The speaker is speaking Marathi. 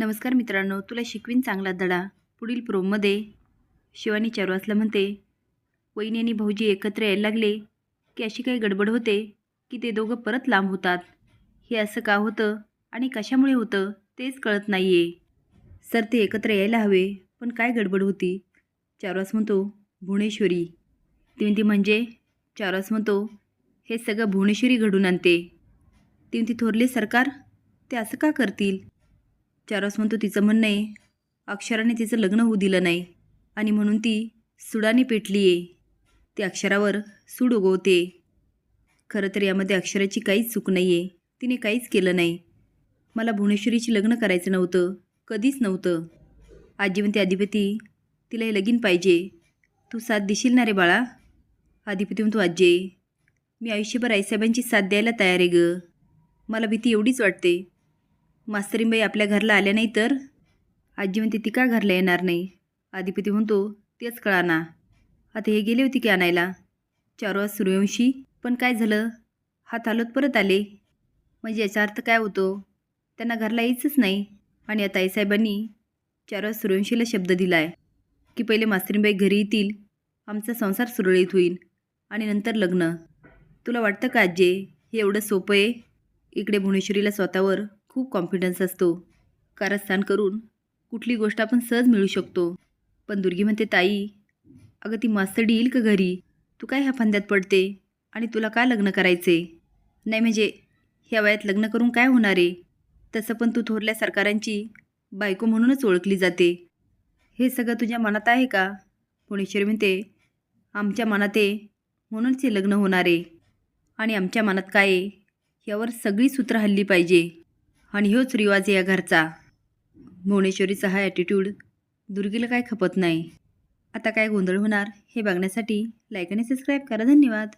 नमस्कार मित्रांनो तुला शिकवीन चांगला धडा. पुढील प्रोममध्ये शिवानी चारुहासला म्हणते वहिनी आणि भाऊजी एकत्र यायला लागले की अशी काही गडबड होते की ते दोघं परत लांब होतात. हे असं का होतं आणि कशामुळे होतं तेच कळत नाही आहे सर ते एकत्र यायला हवे पण काय गडबड होती? चारुहास म्हणतो भुवनेश्वरी. ती म्हणजे चारुहास म्हणतो हे सगळं भुवनेश्वरी घडून आणते. ती थोरले सरकार ते असं का करतील? चारस म्हणतो तिचं म्हणणं आहे अक्षराने तिचं लग्न होऊ दिलं नाही आणि म्हणून ती सुडाने पेटली आहे ती अक्षरावर सूड उगवते. खरं तर यामध्ये अक्षराची काहीच चूक नाही आहे तिने काहीच केलं नाही. मला भुवनेश्वरीची लग्न करायचं नव्हतं कधीच नव्हतं. आजी म्हणते अधिपती तिला हे लगीन पाहिजे. तू साथ देशील ना रे बाळा? अधिपती म्हणतो आजी मी आयुष्यभर आईसाहेबांची साथ द्यायला तयार आहे ग. मला भीती एवढीच वाटते. मास्तरींबाई आपल्या घरला आल्या नाही तर? आजी म्हणते ती का घरला येणार नाही? आदिपती म्हणतो तेच कळाना. आता हे गेले होते की आणायला? चार वाज सूर्यवंशी पण काय झालं? हात हालत परत आले. म्हणजे याचा अर्थ काय होतो? त्यांना घरला यायचंच नाही. आणि आता आईसाहेबांनी चार वाज सूर्यवंशीला शब्द दिला आहे की पहिले मास्तरींबाई घरी येतील. आमचा संसार सुरळीत होईल. आणि नंतर लग्न. तुला वाटतं का आजे हे एवढं सोपं आहे? इकडे भुवनेश्वरीला स्वतःवर खूप कॉन्फिडन्स असतो. कारस्थान करून कुठली गोष्ट आपण सहज मिळू शकतो. पण दुर्गी म्हणते ताई अगं ती मास्तडी येईल का घरी? तू काय ह्या फंद्यात पडते? आणि तुला का लग्न करायचे? नाही म्हणजे ह्या वयात लग्न करून काय होणार आहे? तसं पण तू थोरल्या सरकारांची बायको म्हणूनच ओळखली जाते. हे सगळं तुझ्या मनात आहे का? पुणेश्वरी म्हणते आमच्या मनात आहे. म्हणूनच हे लग्न होणार आहे. आणि आमच्या मनात काय आहे? यावर सगळी सूत्र हल्ली पाहिजे. आणि ह्योच रिवाज या घरचा. भुवनेश्वरीचा हा ॲटिट्यूड दुर्गीला काय खपत नाही. आता काय गोंधळ होणार हे बघण्यासाठी लाईक आणि सबस्क्राईब करा. धन्यवाद.